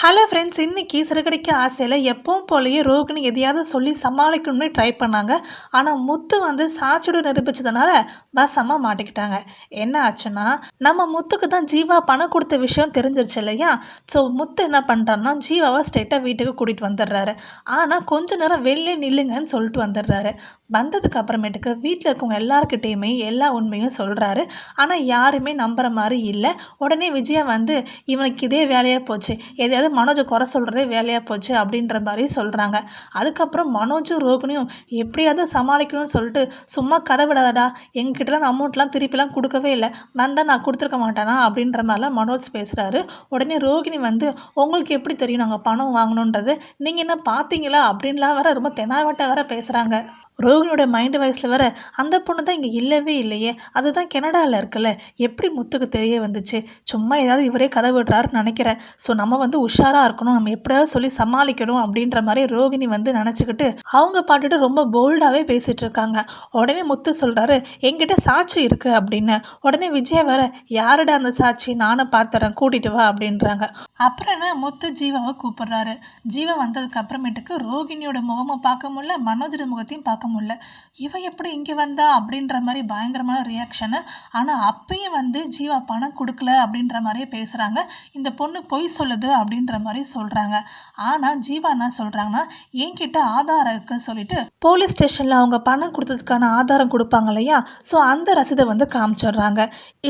Hello friends இன்றைக்கி சிறுகடிக்க ஆசையில் எப்பவும் போலயே ரோகிணி எதையாவது சொல்லி சமாளிக்கணும்னு ட்ரை பண்ணாங்க. ஆனால் முத்து வந்து சாட்சியோட நிரூபிச்சதுனால வசமாக மாட்டிக்கிட்டாங்க. என்ன ஆச்சுன்னா நம்ம முத்துக்கு தான் ஜீவா பணம் கொடுத்த விஷயம் தெரிஞ்சிருச்சு இல்லையா? ஸோ முத்து என்ன பண்ணுறாருன்னா ஜீவாவை ஸ்ட்ரெயிட்டாக வீட்டுக்கு கூட்டிகிட்டு வந்துடுறாரு. ஆனால் கொஞ்ச நேரம் வெளியே நில்லுங்கன்னு சொல்லிட்டு வந்துடுறாரு. வந்ததுக்கு அப்புறமேட்டுக்கு வீட்டில் இருக்கவங்க எல்லாருக்கிட்டேயுமே எல்லா உண்மையும் சொல்கிறாரு ஆனால் யாருமே நம்புகிற மாதிரி இல்லை. உடனே விஜயா வந்து இவனுக்கு இதே வேலையாக போச்சு. எதையாவது மனோஜை குறை சொல்கிறதே வேலையாக போச்சு அப்படின்ற மாதிரி சொல்கிறாங்க அதுக்கப்புறம் மனோஜும் ரோகிணியும் எப்படியாவது சமாளிக்கணும்னு சொல்லிட்டு சும்மா கதை விடாதடா. எங்ககிட்டலாம் அமௌண்ட்லாம் திருப்பிலாம் கொடுக்கவே இல்லை. வந்தால் நான் கொடுத்துருக்க மாட்டேனா? அப்படின்ற மாதிரிலாம் மனோஜ் பேசுகிறாரு உடனே ரோகிணி வந்து உங்களுக்கு எப்படி தெரியும்? நாங்கள் பணம் வாங்கணுன்றது. நீங்கள் என்ன பார்த்தீங்களா? அப்படின்லாம் வேற ரொம்ப தெனாவட்ட வேற பேசுகிறாங்க ரோகிணியோட மைண்டு வாய்ஸில் வர அந்த பொண்ணு தான் இங்கே இல்லவே இல்லையே. அதுதான் கெனடாவில் இருக்குல்ல. எப்படி முத்துக்கு தெரிய வந்துச்சு? சும்மா ஏதாவது இவரே கதை விடுறாருன்னு நினைக்கிறேன். ஸோ நம்ம வந்து உஷாராக இருக்கணும். நம்ம எப்படியாவது சொல்லி சமாளிக்கணும் அப்படின்ற மாதிரி ரோகிணி வந்து நினச்சிக்கிட்டு அவங்க பாட்டுட்டு ரொம்ப போல்டாகவே பேசிகிட்டு இருக்காங்க. உடனே முத்து சொல்கிறாரு எங்கிட்ட சாட்சி இருக்குது அப்படின்னு. உடனே விஜயா வேற யாருடா அந்த சாட்சி? நானும் பார்த்துறேன் கூட்டிகிட்டு வா அப்படின்றாங்க. அப்புறம் என்ன? முத்து ஜீவாவை கூப்பிடுறாரு. ஜீவா வந்ததுக்கு அப்புறமேட்டுக்கு ரோகிணியோட முகமும் பார்க்க முடியல. மனோஜோட முகத்தையும் பார்க்க முடியல. இவன் எப்படி இங்கே வந்தா அப்படின்ற மாதிரி பயங்கரமான ரியாக்ஷனு ஆனால் அப்பயும் வந்து ஜீவா பணம் கொடுக்கல அப்படின்ற மாதிரியே பேசுகிறாங்க இந்த பொண்ணு பொய் சொல்லுது அப்படின்ற மாதிரி சொல்கிறாங்க ஆனால் ஜீவா என்ன சொல்கிறாங்கன்னா என்கிட்ட ஆதாரம் இருக்குன்னு சொல்லிட்டு போலீஸ் ஸ்டேஷனில் அவங்க பணம் கொடுத்ததுக்கான ஆதாரம் கொடுப்பாங்க இல்லையா? ஸோ அந்த ரசீதை வந்து காமிச்சிடுறாங்க.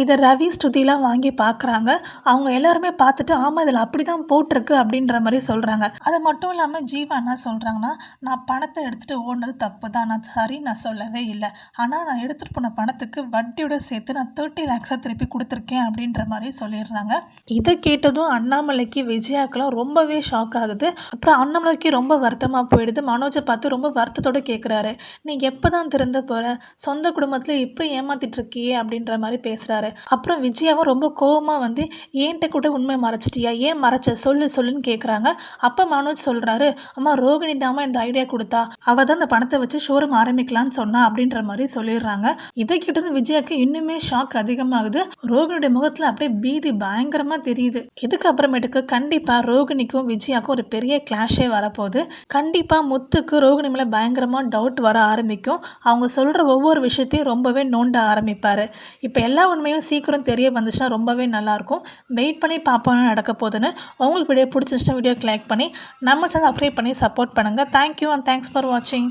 இதை ரவி ஸ்ருதிலாம் வாங்கி பார்க்குறாங்க அவங்க எல்லாருமே பார்த்துட்டு ஆமாம் இதில் அப்படி தான் போட்டிருக்கு அப்படின்ற மாதிரி சொல்கிறாங்க அது மட்டும் இல்லாமல் ஜீவா என்ன சொல்கிறாங்கன்னா நான் பணத்தை எடுத்துகிட்டு ஓடினது தப்பு தான் நான் சரி நான் சொல்லவே இல்லை. ஆனால் நான் எடுத்துகிட்டு போன பணத்துக்கு வட்டியோட சேர்த்து நான் தேர்ட்டி லேக்ஸாக திருப்பி கொடுத்துருக்கேன் அப்படின்ற மாதிரி சொல்லிடுறாங்க இதை கேட்டதும் அண்ணாமலைக்கு விஜயாக்கெல்லாம் ரொம்பவே ஷாக் ஆகுது. அப்புறம் அண்ணாமலைக்கு ரொம்ப வருத்தமாக போயிடுது. மனோஜை பார்த்து ரொம்ப வருத்தத்தோடு கேட்குறாரு நீ எப்போ தான் திறந்த போகிற சொந்த குடும்பத்தில் இப்படி ஏமாத்திட்டு இருக்கியே? அப்படின்ற மாதிரி பேசுகிறாரு அப்புறம் விஜயாவும் ரொம்ப கோபமாக வந்து ஏன்ட்ட கூட உண்மை மறைச்சிட்டியா? ஏன் மறைச்ச? சொல்லு சொல்லுன்னு கேட்குறாங்க அப்போ மனோஜ் சொல்கிறாரு அம்மா ரோகிணி தாமா இந்த ஐடியா கொடுத்தா. அவள் தான் இந்த பணத்தை வச்சு தூரம் ஆரம்பிக்கலான்னு சொன்னா அப்படின்ற மாதிரி சொல்லிடுறாங்க. இதை கிட்ட விஜயாக்கு இன்னுமே ஷாக் அதிகமாகுது. ரோகிணியுடைய முகத்துல அப்படியே பீதி பயங்கரமா தெரியுது. இதுக்கப்புறமேட்டுக்கு கண்டிப்பா ரோகிணிக்கும் விஜயாக்கும் ஒரு பெரிய கிளாஷே வரப்போகுது. கண்டிப்பா முத்துக்கு ரோகிணி மேல பயங்கரமா டவுட் வர ஆரம்பிக்கும். அவங்க சொல்ற ஒவ்வொரு விஷயத்தையும் ரொம்பவே நோண்ட ஆரம்பிப்பாரு. இப்போ எல்லா உண்மையும் சீக்கிரம் தெரிய வந்துச்சுன்னா ரொம்பவே நல்லாயிருக்கும் வெயிட் பண்ணி பார்ப்போம் நடக்க போகுதுன்னு. உங்களுக்கு வீடியோ பிடிச்சிருச்சுன்னா வீடியோ லைக் பண்ணி நம்ம சேனல் அப்ரேட் பண்ணி சப்போர்ட் பண்ணுங்கள் thank you and thanks for வாட்சிங்